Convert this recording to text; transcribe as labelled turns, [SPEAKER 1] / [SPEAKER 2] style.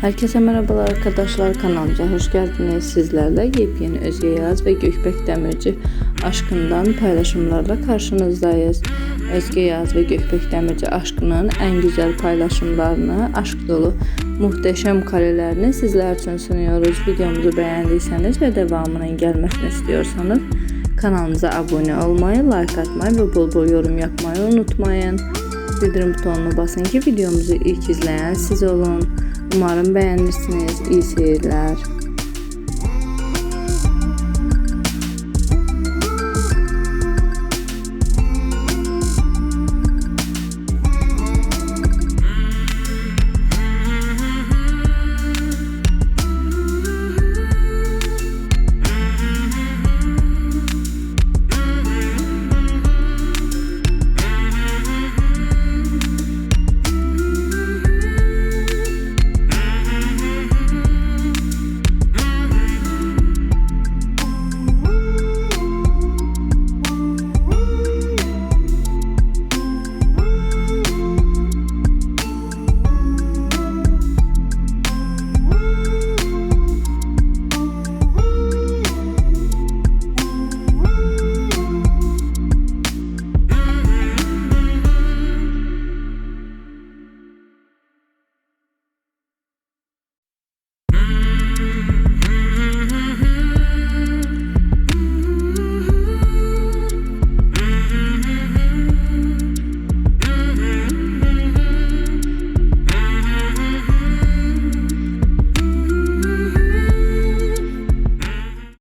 [SPEAKER 1] Herkese merhabalar arkadaşlar kanalımıza hoş geldiniz. Sizlerle yepyeni Özge Yaz ve Gökbek Demirci aşkından paylaşımlarla karşınızdayız. Özge Yaz ve Gökbek Demirci aşkının en güzel paylaşımlarını, aşk dolu muhteşem karelerini sizler için sunuyoruz. Videomuzu beğendiyseniz ve devamının gelmesini istiyorsanız kanalımıza abone olmayı, like atmayı ve bol bol yorum yapmayı unutmayın. Bildirim butonuna basın ki videomuzu ilk izleyen siz olun. Umarım beğenirsiniz. İyi seyirler.